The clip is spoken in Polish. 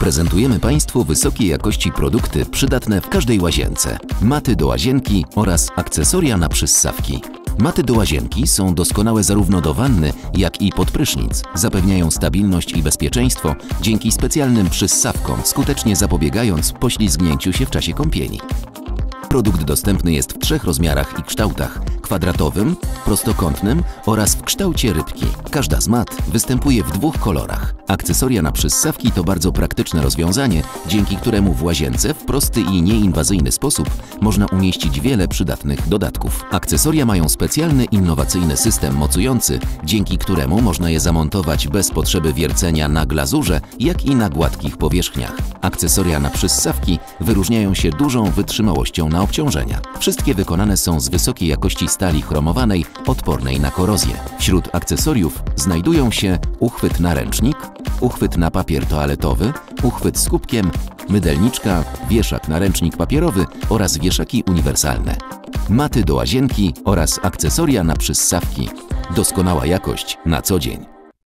Prezentujemy Państwu wysokiej jakości produkty przydatne w każdej łazience. Maty do łazienki oraz akcesoria na przyssawki. Maty do łazienki są doskonałe zarówno do wanny, jak i pod prysznic. Zapewniają stabilność i bezpieczeństwo dzięki specjalnym przyssawkom, skutecznie zapobiegając poślizgnięciu się w czasie kąpieli. Produkt dostępny jest w trzech rozmiarach i kształtach: kwadratowym, prostokątnym oraz w kształcie rybki. Każda z mat występuje w dwóch kolorach. Akcesoria na przyssawki to bardzo praktyczne rozwiązanie, dzięki któremu w łazience w prosty i nieinwazyjny sposób można umieścić wiele przydatnych dodatków. Akcesoria mają specjalny innowacyjny system mocujący, dzięki któremu można je zamontować bez potrzeby wiercenia na glazurze, jak i na gładkich powierzchniach. Akcesoria na przyssawki wyróżniają się dużą wytrzymałością na obciążenia. Wszystkie wykonane są z wysokiej jakości stali chromowanej, odpornej na korozję. Wśród akcesoriów znajdują się uchwyt na ręcznik, uchwyt na papier toaletowy, uchwyt z kubkiem, mydelniczka, wieszak na ręcznik papierowy oraz wieszaki uniwersalne. Maty do łazienki oraz akcesoria na przyssawki. Doskonała jakość na co dzień.